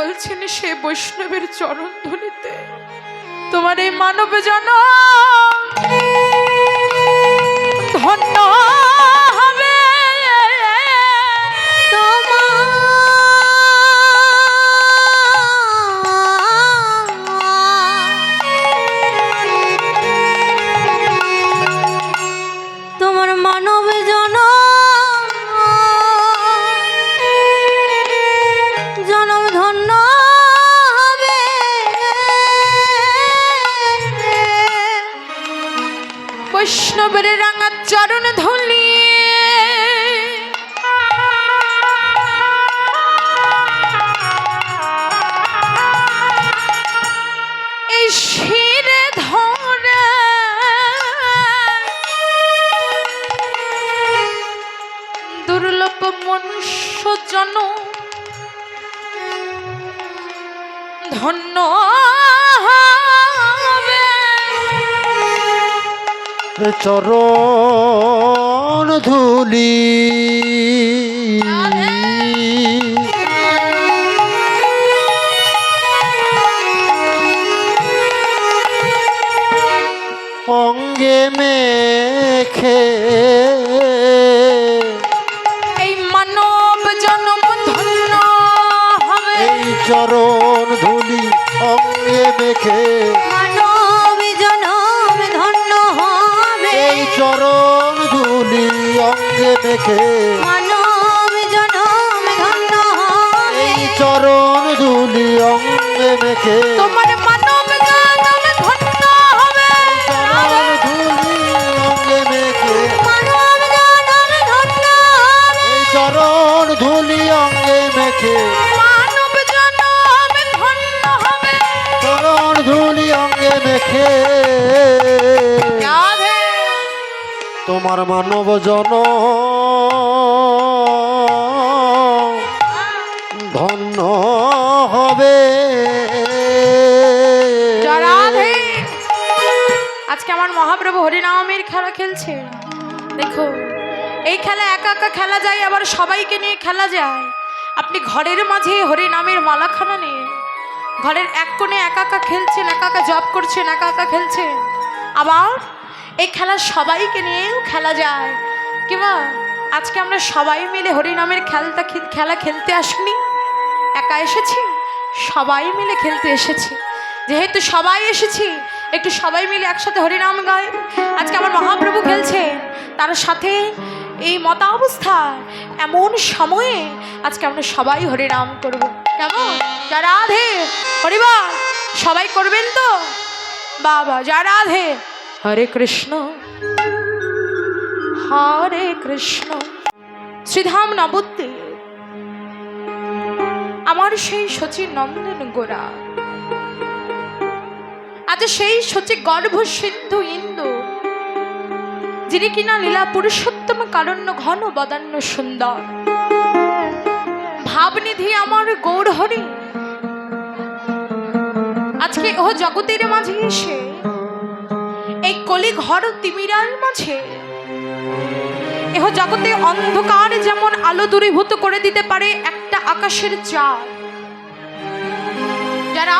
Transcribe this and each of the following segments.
বলছেন সে বৈষ্ণবের চরণ ধুলিতে। তোমার এই মানব জন ধন্য বৈষ্ণবের রাঙা চরণ ধুলি। দুর্লভ মনুষ্য জন ধন্য চরণ ধুলি। তোমার মানব জন। ধন্য হবে। আজকে আমার মহাপ্রভু হরিনামের খেলা খেলছে। দেখো, এই খেলা একা একা খেলা যায়, আবার সবাইকে নিয়ে খেলা যায়। আপনি ঘরের মাঝে হরিনামের মালাখানা নিয়ে, ঘরের এক কোণে একা একা খেলছেন, একা একা জব করছেন, একা একা খেলছেন। আবার এই খেলা সবাইকে নিয়েও খেলা যায়। কিংবা, আজকে আমরা সবাই মিলে হরিনামের খেলটা খে- খেলা খেলতে আসিনি? একা এসেছি? সবাই মিলে খেলতে এসেছি। যেহেতু সবাই এসেছি, একটু সবাই মিলে একসাথে হরিনাম গায় আজকে আমার মহাপ্রভু খেলছেন, তার সাথে এই মতা অবস্থায় এমন সময়ে আজকে আমরা সবাই হরিনাম করব। কেমন? যা রাধে। হরিবা সবাই করবেন তো? বাবা যারা রাধে। হরে কৃষ্ণ হরে কৃষ্ণ। শ্রীধাম নবদ্বীপ আমার সেই শচী নন্দন গোরা। আজ সেই শচী গর্ভ সিন্ধু ইন্দু, যিনি কিনা লীলা পুরুষোত্তম কারণ্য ঘন বদান্য সুন্দর। ভাবনিধি আমার গৌর হরি আজকে ও জগতের মাঝে এসে এই কলি ঘর তিমিরার মাঝে। এহ জগতে অন্ধকার যেমন আলো দূরীভূত করে দিতে পারে একটা আকাশের চাঁদ। যারা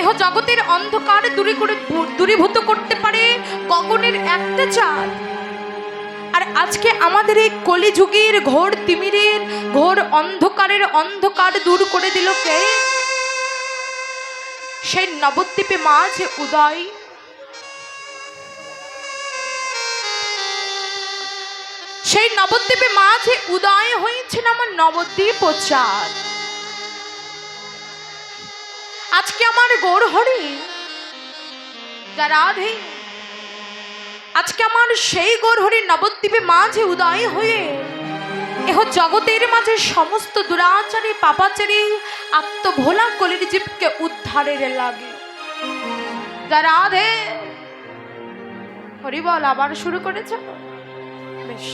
এহ জগতের অন্ধকার দূরে করে দূরীভূত করতে পারে গগনের একটা চাঁদ। আর আজকে আমাদের এই কলিযুগের ঘোর তিমিরের, ঘোর অন্ধকারের অন্ধকার দূর করে দিল কে? সেই নবদ্বীপে মাঝে উদয় সেই নবদ্বীপে মাঝে উদয় হয়েছেন আমার নবদ্বীপ ও আজকে আমার গৌর হরি যা রাধে, আজকে আমার সেই গৌর হরি নবদ্বীপে মাঝে উদয় হয়ে, এহ জগতের মাঝে সমস্ত দুরাচারী, পাপাচারী, আত্মভোলা কলির জীবকে উদ্ধারের লাগে। যা রাধে হরি বল আবার শুরু করেছ। বেশ।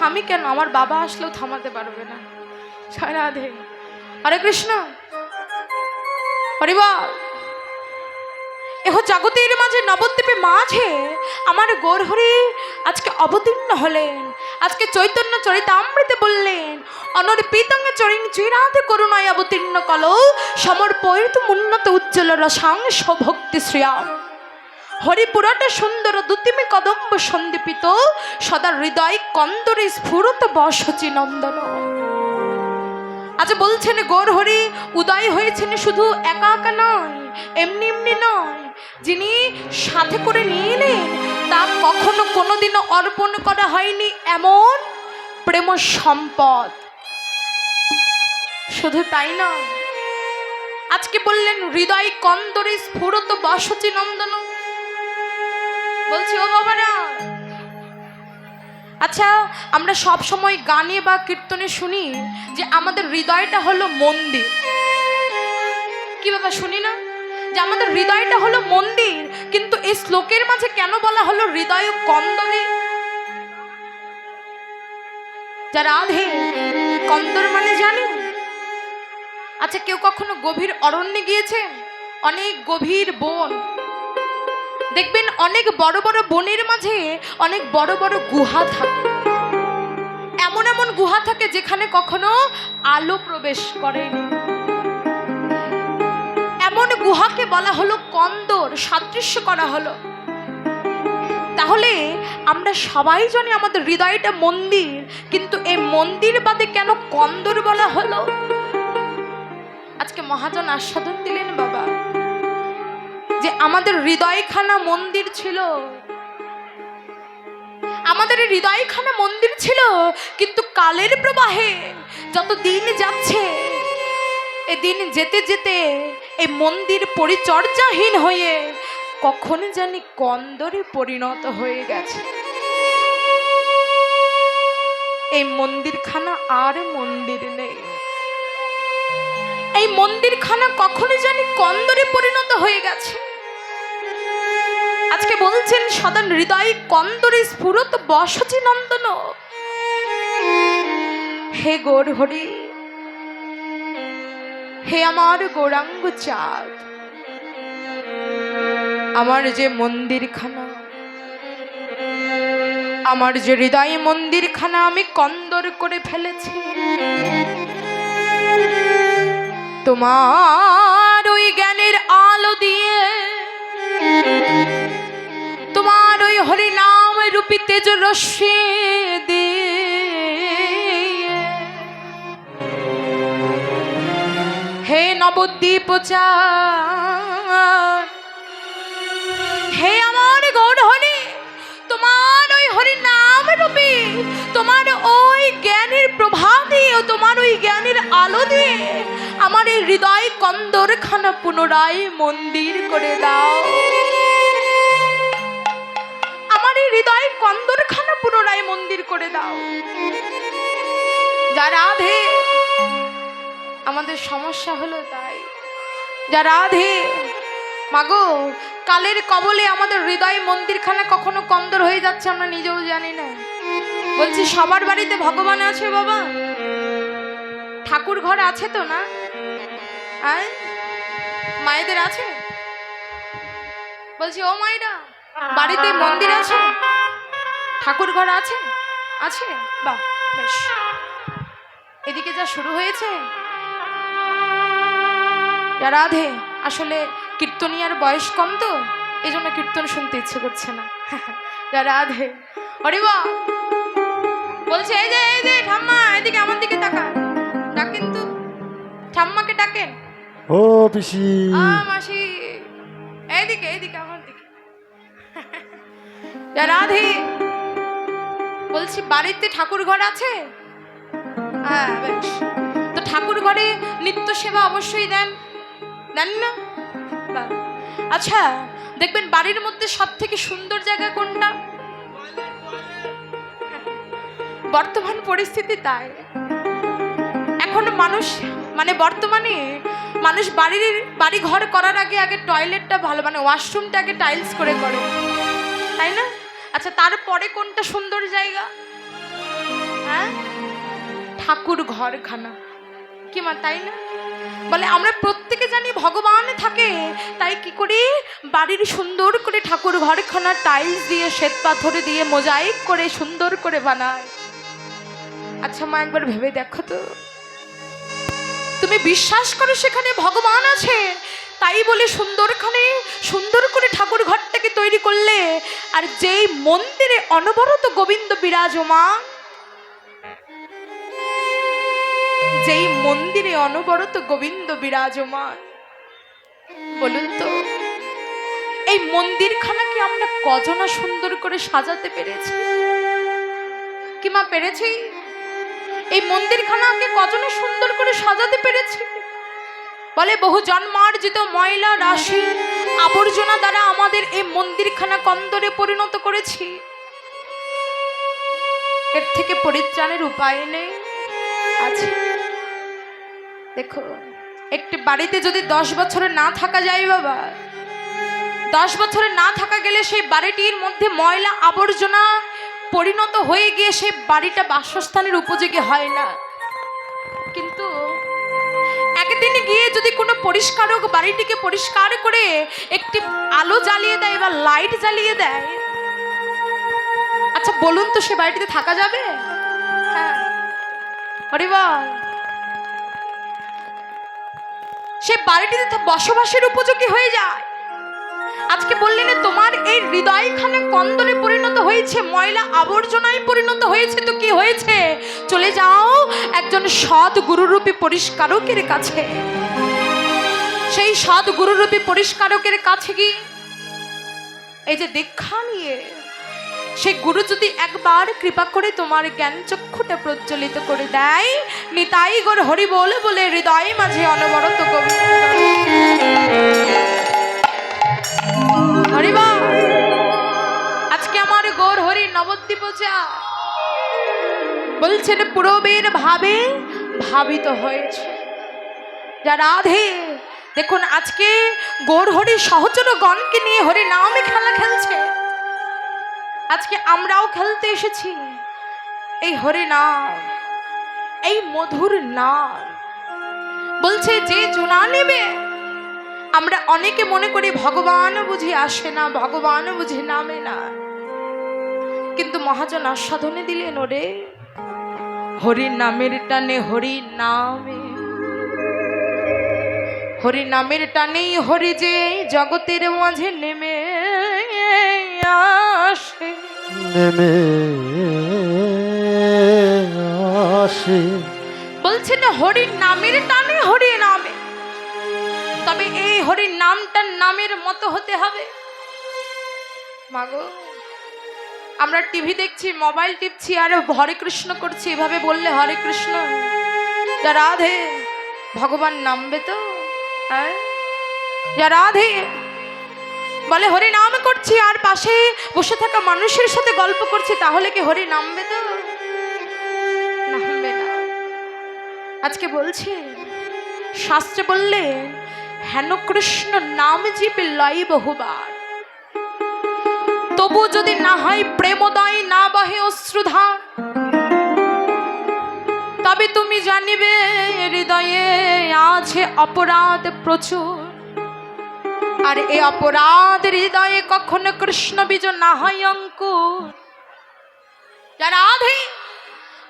আমি কেন? আমার বাবা আসলেও থামাতে পারবে না। জয় রাধে। হরে কৃষ্ণ। হরি বল। এহ জগতের মাঝে নবদ্বীপে মাঝে আমার গৌরহরি আজকে অবতীর্ণ হলেন। আজকে চৈতন্য চরিতামৃতে বললেন, অনর পিতঙ্গ চরিং চিরাতে করুণায় অবতীর্ণ কল, সমর্পয়িত উন্নত উজ্জ্বল রসাংশ ভক্তি শ্রিয়াম। হরিপুরাটা সুন্দর, দুতিমে কদম্ব সন্দীপিত, সদা হৃদয় কন্দরে স্ফুরত বসচি নন্দন। আচ্ছা বলছেন গোর হরি, উদয় হয়েছেন শুধু একা একা নয়, এমনি এমনি নয়। যিনি সাথে করে নিয়ে এলেন তা কখনো কোনোদিনও অর্পণ করা হয়নি এমন প্রেম সম্পদ। শুধু তাই না আজকে বললেন, হৃদয় কন্দরে স্ফুরত বসচি নন্দন। বলছি, ও বাবারা! আচ্ছা আমরা সব সময় গানে বা কীর্তনে শুনি যে আমাদের হৃদয়টা হলো মন্দির। কি বাবা শুনি না? যে আমাদের হৃদয়টা হলো মন্দির, কিন্তু এই শ্লোকের মাঝে কেন বলা হলো হৃদয় কন্দরে যারা আধে কন্দর মানে জানে। আচ্ছা কেউ কখনো গভীর অরণ্যে গিয়েছে? অনেক গভীর বন। দেখবেন অনেক বড় বড় বনের মাঝে অনেক বড় বড় গুহা থাকে। এমন এমন গুহা থাকে যেখানে কখনো আলো প্রবেশ করেনি এমন গুহাকে বলা হলো কন্দর, সাদৃশ্য করা হলো। তাহলে আমরা সবাই জানি আমাদের হৃদয়টা মন্দির, কিন্তু এই মন্দির বাদে কেন কন্দর বলা হলো? আজকে মহাজন আস্বাদন দিলেন বাবা। যে আমাদের হৃদয়খানা মন্দির ছিল। আমাদের হৃদয়খানা মন্দির ছিল, কিন্তু কালের প্রবাহে যত দিন যাচ্ছে এ দিন যেতে যেতে এই মন্দির পরিচর্যাহীন হয়ে কখন জানি কন্দরে পরিণত হয়ে গেছে। এই মন্দিরখানা আর মন্দির নেই। মন্দিরখানা কখনো জানি কন্দরে পরিণত হয়ে গেছে। আজকে বলছেন সদন হৃদয় কন্দরে স্ফুরত বসচি নন্দন। হে গোর হরি, হে আমার গৌরাঙ্গ চাঁদ, আমার যে মন্দিরখানা, আমার যে হৃদয় মন্দিরখানা আমি কন্দর করে ফেলেছি। তোমার ওই জ্ঞানের আলো দিয়ে, তোমার ওই হরিনাম রূপী তেজ রশ্মি হে নবদ্বীপ হে আমার গৌর হরি তোমার ওই হরি নাম রূপী, তোমার ওই জ্ঞানের প্রভা তোমার ওই জ্ঞানের আলো দিয়ে আমার এই হৃদয় কন্দরখানা পুনরায় মন্দির করে দাও। আমার এই হৃদয় কন্দরখানা পুনরায় মন্দির করে দাও। যা রাধে, আমাদের সমস্যা হলো তাই। যা রাধে, মাগো, কালের কবলে আমাদের হৃদয় মন্দিরখানা কখনো কন্দর হয়ে যাচ্ছে আমরা নিজেও জানি না। বলছি, সবার বাড়িতে ভগবান আছে বাবা? ঠাকুর ঘর আছে তো না? আর মায়েদের আছে? বলছি, ও মায়েরা, বাড়িতে মন্দির আছে? ঠাকুর ঘর আছে? আছে? বাহ, বেশ। এদিকে যা শুরু হয়েছে। রাধে, আসলে কীর্তনিয়ার বয়স কম তো এই জন্য কীর্তন শুনতে ইচ্ছে করছে না। রাধে। বা বলছে, এই যে এই যে, ঠাম্মা, এদিকে, আমার দিকে তাকান ডাকেন তো ঠাম্মাকে ডাকেন। ও পিসি। আ মাসি। এইদিকে এইদিকে আমার দিকে। রাধে। বলছি বাড়িতে ঠাকুর ঘর আছে? হ্যাঁ বেশ। তো ঠাকুর ঘরে নিত্য সেবা অবশ্যই দেন। দেন না? আচ্ছা দেখবেন বাড়ির মধ্যে সব থেকে সুন্দর জায়গা কোনটা? বর্তমান পরিস্থিতি তাই। এখন মানুষ মানে বর্তমানে মানুষ বাড়ির বাড়ি ঘর করার আগে আগে টয়লেটটা ভালো মানে ওয়াশরুমটা আগে টাইলস করে করে। তাই না? আচ্ছা তারপরে কোনটা সুন্দর জায়গা? হ্যাঁ? ঠাকুর ঘরখানা। কি মা, তাই না? বলে, আমরা প্রত্যেকে জানি ভগবান থাকে, তাই কি করি? বাড়ির সুন্দর করে ঠাকুর ঘরখানা টাইলস দিয়ে, শ্বেত পাথরে দিয়ে মোজাইক করে সুন্দর করে বানায় আচ্ছা মা, একবার ভেবে দেখো তো। তুমি বিশ্বাস করো সেখানে ভগবান আছে। তাই বলে সুন্দরখানে সুন্দর করে ঠাকুর ঘরটাকে তৈরি করলে আর যেই মন্দিরে অনবরত গোবিন্দ বিরাজমান, যেই মন্দিরে অনবরত গোবিন্দ বিরাজমান। বলুন তো, এই মন্দিরখানাকে আমরা কজনা সুন্দর করে সাজাতে পেরেছি? কি মা পেরেছি এই মন্দিরখানাকে কজনে সুন্দর করে সাজাতে পেরেছি। বলে বহু জন্মার্জিত ময়লা, রাশি, আবর্জনা দ্বারা আমাদের এই মন্দিরখানা কন্দরে পরিণত করেছি। এর থেকে পরিত্রাণের উপায় নেই। আছে। দেখো, একটি বাড়িতে যদি দশ বছরে না থাকা যায় বাবা, দশ বছরে না থাকা গেলে সেই বাড়িটির মধ্যে ময়লা, আবর্জনা পরিণত হয়ে গিয়ে সে বাড়িটা বাসস্থানের উপযোগী হয় না। কিন্তু একদিন গিয়ে যদি কোনো পরিষ্কারক বাড়িটিকে পরিষ্কার করে একটি আলো জ্বালিয়ে দেয় বা লাইট জ্বালিয়ে দেয় আচ্ছা বলুন তো সে বাড়িটিতে থাকা যাবে? হ্যাঁ। সে বাড়িটিতে বসবাসের উপযোগী হয়ে যায়। আজকে বললেন তোমার এই হৃদয়খানে কন্দরে পরিণত হয়েছে, ময়লা আবর্জনায় পরিণত হয়েছে, তো কি হয়েছে? চলে যাও, একজন সৎ গুরুরূপী পরিষ্কারকের কাছে। সেই সৎ গুরুরূপী পরিষ্কারকের কাছে কি এই যে দীক্ষা নিয়ে সেই গুরু যদি একবার কৃপা করে তোমার জ্ঞান চক্ষুটা প্রজ্বলিত করে দেয়, নিতাই গোর হরি বলে বলে হৃদয় মাঝে অনবরত গোবিন্দ হরিবা, আজকে আমার গোর হরি নবদ্বীপ যা বলছেন, পূরবের ভাবে ভাবিত হয়েছে। যা রাধে, দেখুন, আজকে গোর হরি সহচর গণকে নিয়ে হরি নামে খেলা খেলছে। আজকে আমরাও খেলতে এসেছি। এই হরি নাম, এই মধুর নাম। বলছে, যে জোনা নেবে আমরা অনেকে মনে করি ভগবান বুঝি আসে না ভগবান বুঝি নামে না। কিন্তু মহাজন আস্বাদনে দিলেন ওরে হরি নামের টানে হরি নামে। হরি নামের টানেই হরি যে জগতের মাঝে নেমে আসে। নেমে আসে। বলছেন হরি নামের টানে হরি নামে। তবে এই হরি নামটার নামের মতো হতে হবে। মাগো, আমরা টিভি দেখছি, মোবাইল টিপছি, আর হরে কৃষ্ণ করছি, এভাবে বললে হরে কৃষ্ণ। যা রাধে, ভগবান নামবে তো হ্যাঁ? যা রাধে, বলে হরি নাম করছি, আর পাশে বসে থাকা মানুষের সাথে গল্প করছি, তাহলে কি হরি নামবে তো? নামবে আজকে বলছি, শাস্ত্রে বললে হেন কৃষ্ণ নাম জীবে লয় বহুবার। তবু যদি না হয় প্রেমদয় না বহে অশ্রুধা। তবে তুমি জানিবে, হৃদয়ে আছে অপরাধ প্রচুর। আর এই অপরাধ হৃদয়ে কখনো কৃষ্ণ বীজ না হয় অঙ্কুর। যারা আধে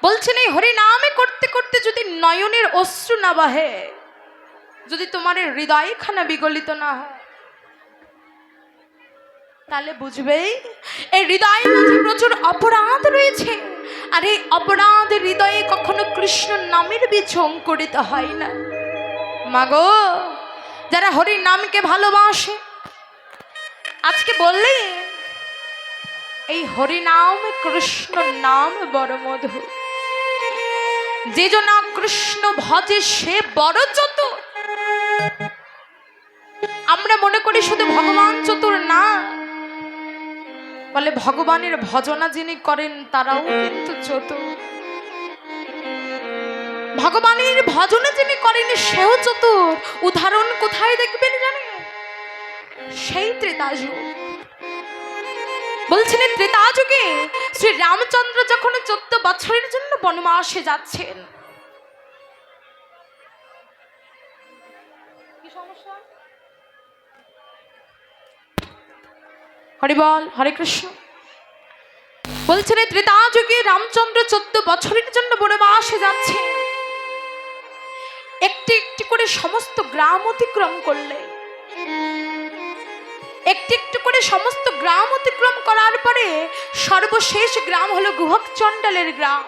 বলছেন এই হরিনামে করতে করতে যদি নয়নের অশ্রু না বাহে যদি তোমার হৃদয়খানা বিগলিত না হয়, তাহলে বুঝবেই, এই হৃদয়ের মাঝে প্রচুর অপরাধ রয়েছে। আর এই অপরাধ হৃদয়ে কখনো কৃষ্ণ নামের বীজ অঙ্কুরিত হয় না। মাগো, যারা হরির নামকে ভালোবাসে, আজকে বললে, এই হরিনাম কৃষ্ণ নাম বড় মধু। যে জনা কৃষ্ণ ভজে সে বড় চতুর। আমরা মনে করি শুধু ভগবান চতুর না। বলে ভগবানের ভজনা যিনি করেন, তারাও কিন্তু চতুর। ভগবানের ভজনা যিনি করেন, সেও চতুর। উদাহরণ কোথায় দেখবেন জানেন? সেই ত্রেতাযুগ। বলছেন, ত্রেতাযুগে শ্রী রামচন্দ্র যখন চোদ্দ বছরের জন্য বনবাসে যাচ্ছেন হরি বল, হরে কৃষ্ণ। বলছেন ত্রেতা যুগে রামচন্দ্র চোদ্দ বছরের জন্য বনবাসে যাচ্ছে। একটি একটি করে সমস্ত গ্রাম অতিক্রম করলে। একটি, একটু করে সমস্ত গ্রাম অতিক্রম করার পরে সর্বশেষ গ্রাম হলো গুহক চণ্ডালের গ্রাম।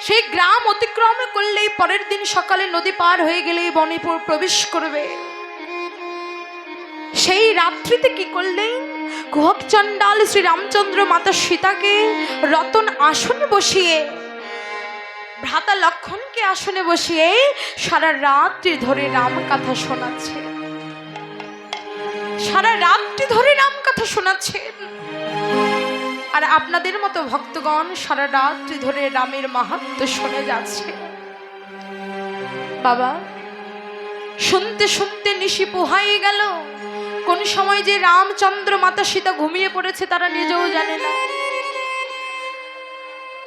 সেই গ্রাম অতিক্রম করলেই পরের দিন সকালে নদী পার হয়ে গেলেই বনিপুর প্রবেশ করবে। সেই রাত্রিতে কি করলেন গুহক চণ্ডাল শ্রী রামচন্দ্র মাতা সীতাকে রতন আসনে বসিয়ে, ভ্রাতা লক্ষণকে আসনে বসিয়ে সারা রাত্রি ধরে রাম কথা শোনাচ্ছে। সারা রাত্রি ধরে রাম কথা শোনাচ্ছেন আর আপনাদের মতো ভক্তগণ সারা রাত্রি ধরে রামের মাহাত্ম শুনে যাচ্ছে। বাবা, শুনতে শুনতে নিশি পোহাই গেল। কোন সময় যে রামচন্দ্র মাতা সীতা ঘুমিয়ে পড়েছে তারা নিজেও জানে না।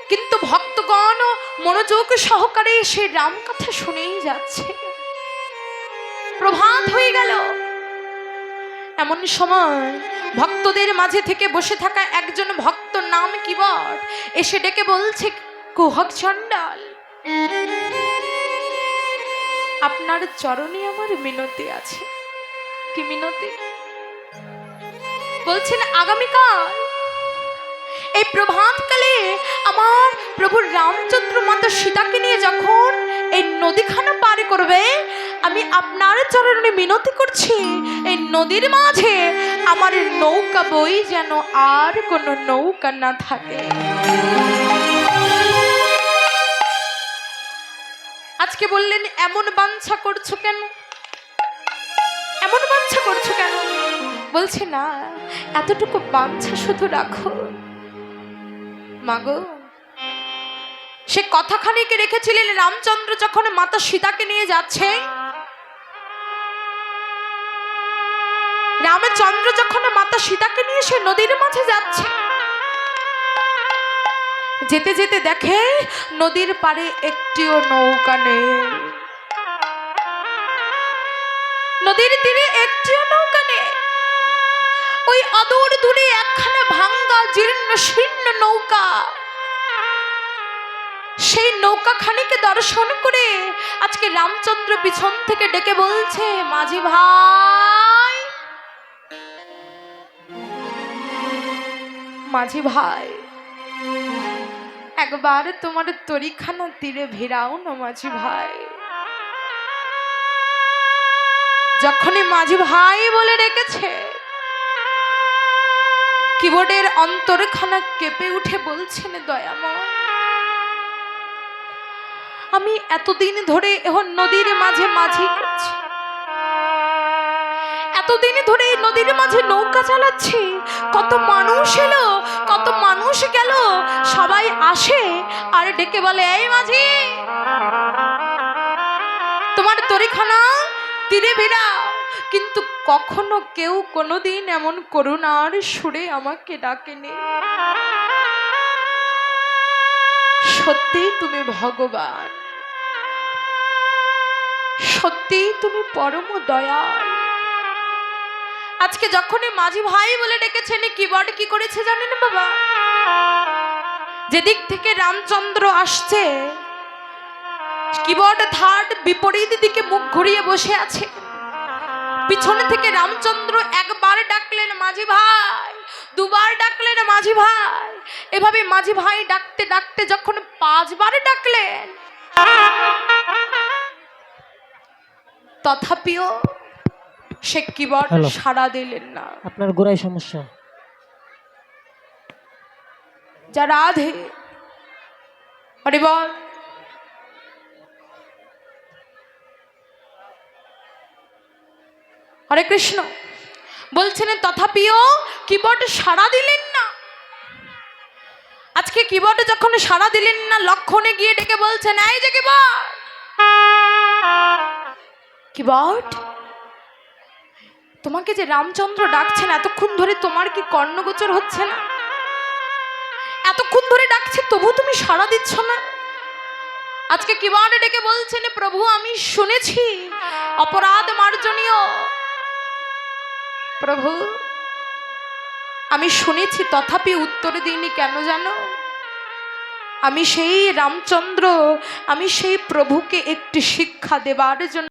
কিন্তু ভক্তগণ মনোযোগ সহকারে সে রাম কথা শুনেই যাচ্ছে। প্রভাত হয়ে গেল। এমন সময় ভক্তদের মাঝে থেকে বসে থাকা একজন ভক্ত নাম কি বট এসে ডেকে বলছে, কুহক চণ্ডাল, আপনার চরণে আমার মিনতি আছে। কি মিনতি? বলছেন আগামীকাল এই প্রভাতকালে আমার প্রভু রামচন্দ্র মাতা সীতাকে নিয়ে যখন এই নদীখানা পার করবে, আমি আপনার চরণে মিনতি করছি, এই নদীর মাঝে আমার নৌকা বই যেন আর কোনো নৌকা না থাকে। আজকে বললেন, এমন বাঞ্ছা করছ কেন? এমন বাঞ্ছা করছ কেন? বলছে, না, এতটুকু বাঞ্ছা শুধু রাখো। মাগো সে কথাখানিকে রেখেছিলেন রামচন্দ্র যখন মাতা সীতাকে নিয়ে যাচ্ছে। রামচন্দ্র যখন মাতা সীতাকে নিয়ে সে নদীর মাঝে যাচ্ছে, যেতে যেতে দেখে নদীর পাড়ে একটিও নৌকা নেই। নদীর তীরে একটিও নৌকা ওই অদূর দূরে একখানা ভাঙ্গা জীর্ণ শীর্ণ নৌকা। সেই নৌকা খানিকে দর্শন করে আজকে রামচন্দ্র পিছন থেকে ডেকে বলছে, মাঝি ভাই। মাঝি ভাই, একবার তোমার তরিখানা তীরে ভিড়াও না, মাঝি ভাই। যখনই মাঝি ভাই বলে রেখেছে কিবোর্ডের অন্তরখানা কেঁপে উঠে বলছেন দয়াময় আমি এতদিন ধরে এখন নদীর মাঝে মাঝি করছি। এতদিন ধরে নদীর মাঝে নৌকা চালাচ্ছি। কত মানুষ এলো, কত মানুষ গেল, সবাই আসে আর ডেকে বলে, এই মাঝি, তোমার তরিখানা তীরে ভিড়াও কিন্তু কখনো কেউ কোনোদিন এমন করুণার সুরে আমাকে ডাকেনি। সত্যি তুমি ভগবান। সত্যি তুমি পরম দয়াল। আজকে যখনই মাঝি ভাই বলে ডেকেছেন কিবোর্ড কি করেছে জানেন বাবা? যেদিক থেকে রামচন্দ্র আসছে কিবোর্ড থার্ড বিপরীত দিকে মুখ ঘুরিয়ে বসে আছে। পিছনে থেকে রামচন্দ্র একবার ডাকলেন মাঝি ভাই দুবার ডাকলেন মাঝি ভাই। এভাবে মাঝি ভাই ডাকতে ডাকতে যখন পাঁচবার ডাকলেন তথাপিও সে হ্যালো। সাড়া দিলেন না। আপনার গোড়ায় সমস্যা। যা রাধে হরে বল। হরে কৃষ্ণ। বলছেন, তথাপিও কিবোর্ড সাড়া দিলেন না। আজকে কিবোর্ডে যখন সাড়া দিলেন না, লক্ষণে গিয়ে ডেকে বলছেন, এই যে কিবোর্ড কিবোর্ড তোমাকে যে রামচন্দ্র ডাকছেন, এতক্ষণ ধরে তোমার কি কর্ণগোচর হচ্ছে না? এতক্ষণ ধরে ডাকছে, তবু তুমি সাড়া দিচ্ছ না। আজকে কিবারে ডেকে বলছেন, প্রভু, আমি শুনেছি, অপরাধ মার্জনীয়। প্রভু, আমি শুনেছি তথাপি উত্তর দিইনি কেন জানো? আমি সেই রামচন্দ্র, আমি সেই প্রভুকে একটি শিক্ষা দেবার জন্য